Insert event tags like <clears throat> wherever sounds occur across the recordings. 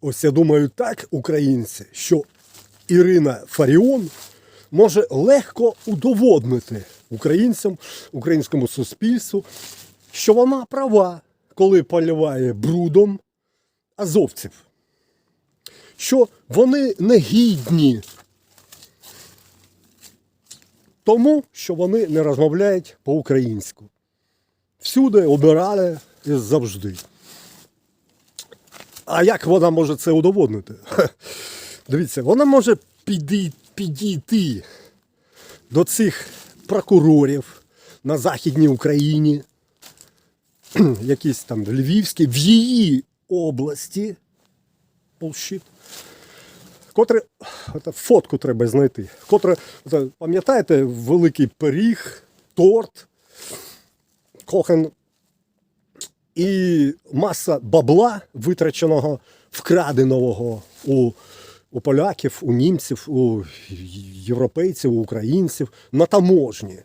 Ось я думаю так, українці, що Ірина Фаріон може легко удоводнити українцям, українському суспільству, що вона права, коли поливає брудом азовців, що вони не гідні тому, що вони не розмовляють по-українську. Всюди обирали і завжди. А як вона може це удоводнити? <laughs> Дивіться, вона може підій- підійти до цих прокурорів на Західній Україні, <clears throat> якісь там Львівські, в її області, Bullshit, котре, от фотку треба знайти, котре, от, пам'ятаєте, великий пиріг, торт, кохен і маса бабла, витраченого, вкраденого у, у поляків, у німців, у європейців, у українців на таможні.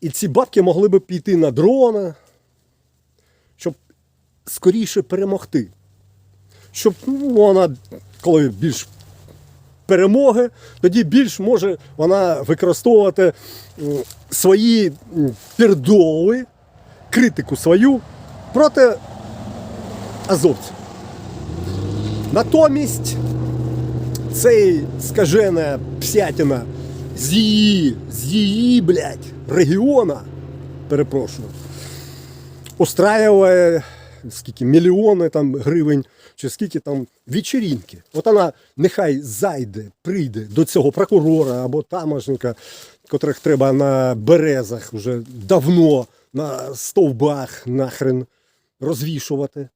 І ці бабки могли би піти на дрона, щоб скоріше перемогти. Щоб ну, вона, коли більш перемоги, тоді більш може вона використовувати свої м, пірдоли, критику свою проти азовців. Натомість цей скажена псятина з її, з її, блядь, регіона, перепрошую, устраює скільки мільйони там гривень, чи скільки там вечеринки. От вона нехай зайде, прийде до цього прокурора або таможника, котрих треба на березах вже давно на стовбах нахрен розвішувати.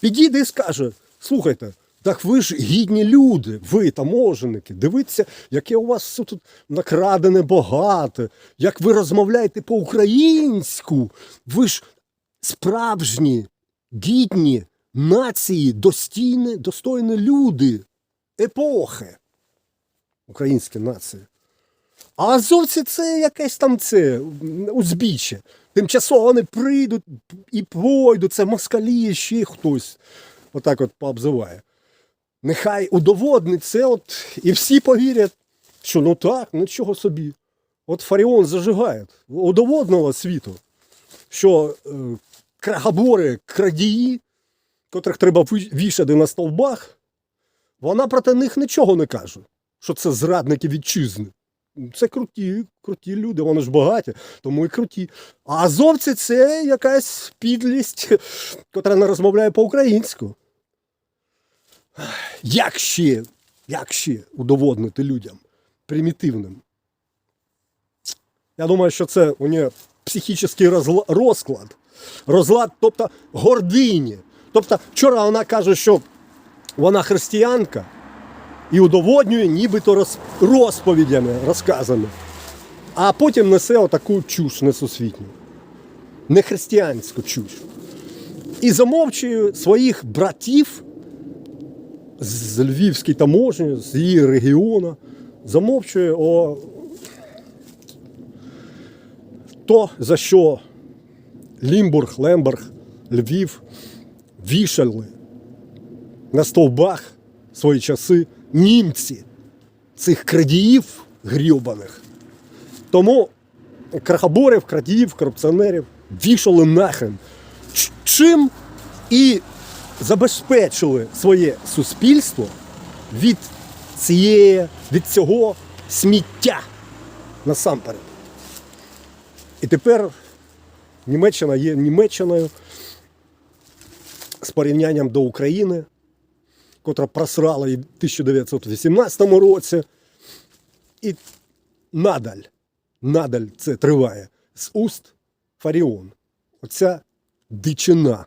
Підійде і скаже: слухайте, так ви ж гідні люди, ви таможенники, дивіться, яке у вас тут накрадене багато, як ви розмовляєте по-українську. Ви ж справжні, гідні нації, достійні, достойні люди, епохи. Українська нація. А азовці це якесь там це узбіччя. Тимчасово вони прийдуть і пройдуть, це москалі, ще хтось. Отак от пообзиває. Нехай удоводнить це, от, і всі повірять, що ну так, нічого собі. От Фаріон зажигає, удоводнила світу, що е, крагобори, крадії, котрих треба вішати на стовбах, вона проти них нічого не каже, що це зрадники вітчизни. Це круті, круті люди, вони ж багаті, тому і круті. А азовці це якась підлість, котра не розмовляє по-українську. Як ще, як ще удоводнити людям примітивним? Я думаю, що це у нього психічний розклад. Розлад, тобто гордині. Тобто, вчора вона каже, що вона християнка і удоводнює нібито розповідями, розказами. А потім несе отаку чуш несусвітню. Нехристиянську чуш. І замовчує своїх братів з Львівської таможні, з її регіону, замовчує о то, за що Лімбург, Лемберг, Львів вішали на стовбах свої часи німці цих крадіїв грьобаних. Тому крахоборів, крадіїв, корупціонерів вішали нахрен. Чим і забезпечили своє суспільство від цієї, від цього сміття насамперед. І тепер Німеччина є Німеччиною з порівнянням до України, котра просрала і в 1918 році. І надаль, надаль це триває з уст Фаріон. Оця дичина